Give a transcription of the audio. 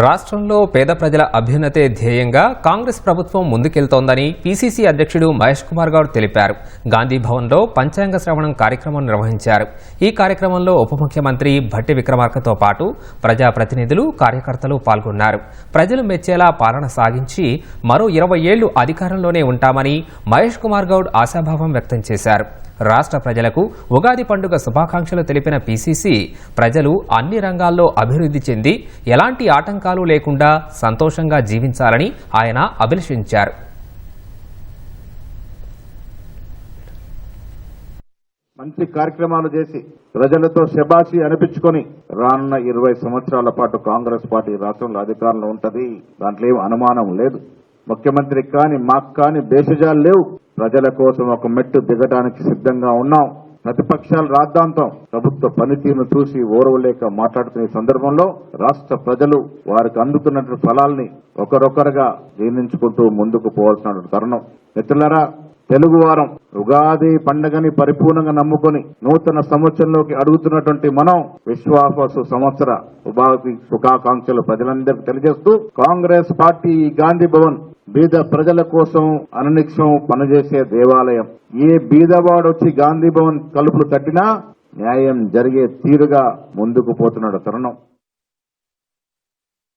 రాష్ట్రంలో పేద ప్రజల అభ్యున్నతే ధ్యేయంగా కాంగ్రెస్ ప్రభుత్వం ముందుకెళ్తోందని పీసీసీ అధ్యక్షుడు మహేష్ కుమార్ గౌడ్ తెలిపారు. గాంధీ భవన్లో పంచాంగ శ్రవణం కార్యక్రమం నిర్వహించారు. ఈ కార్యక్రమంలో ఉప ముఖ్యమంత్రి భట్టి విక్రమార్కతో పాటు ప్రజాప్రతినిధులు కార్యకర్తలు పాల్గొన్నారు. ప్రజలు మెచ్చేలా పాలన సాగించి మరో ఇరవై ఏళ్ళు అధికారంలోనే ఉంటామని మహేష్ కుమార్ గౌడ్ ఆశాభావం వ్యక్తం చేశారు. రాష్ట్ర ప్రజలకు ఉగాది పండుగ శుభాకాంక్షలు తెలిపిన పీసీసీ ప్రజలు అన్ని రంగాల్లో అభివృద్ధి చెంది ఎలాంటి ఆటంకాలు లేకుండా సంతోషంగా జీవించాలని ఆయన అభిలషించారు. మంచి కార్యక్రమాలు చేసి ప్రజలతో శబాషి అనిపించుకొని రానున్న ఇరవై సంవత్సరాల పాటు కాంగ్రెస్ పార్టీ రాష్ట్రంలో అధికారంలో ఉంటది. దాంట్లో ఏం అనుమానం లేదు. ముఖ్యమంత్రి కాని మాకు కాని భేషజాలు లేవు. ప్రజల కోసం ఒక మెట్టు దిగడానికి సిద్ధంగా ఉన్నాం. ప్రతిపక్షాలు రాద్ధాంతం. ప్రభుత్వ పనితీరును చూసి ఓరవలేక మాట్లాడుతున్న సందర్భంలో రాష్ట్ర ప్రజలు వారికి అందుతున్నటువంటి ఫలాల్ని ఒకరొకరుగా జీర్ణించుకుంటూ ముందుకు పోవాల్సిన తరుణం. మిత్రులరా తెలుగు వారం ఉగాది పండుగని పరిపూర్ణంగా నమ్ముకొని నూతన సంవత్సరంలోకి అడుగుతున్నటువంటి మనం విశ్వాస సంవత్సర ఉపాధి శుభాకాంక్షలు ప్రజలందరికీ తెలియజేస్తూ కాంగ్రెస్ పార్టీ గాంధీ భవన్ బీద ప్రజల కోసం అననిక్షం పనిచేసే దేవాలయం. ఏ బీదవాడు వచ్చి గాంధీ భవన్ తలుపులు తట్టినా న్యాయం జరిగే తీరుగా ముందుకు పోతున్నాడు తరుణం.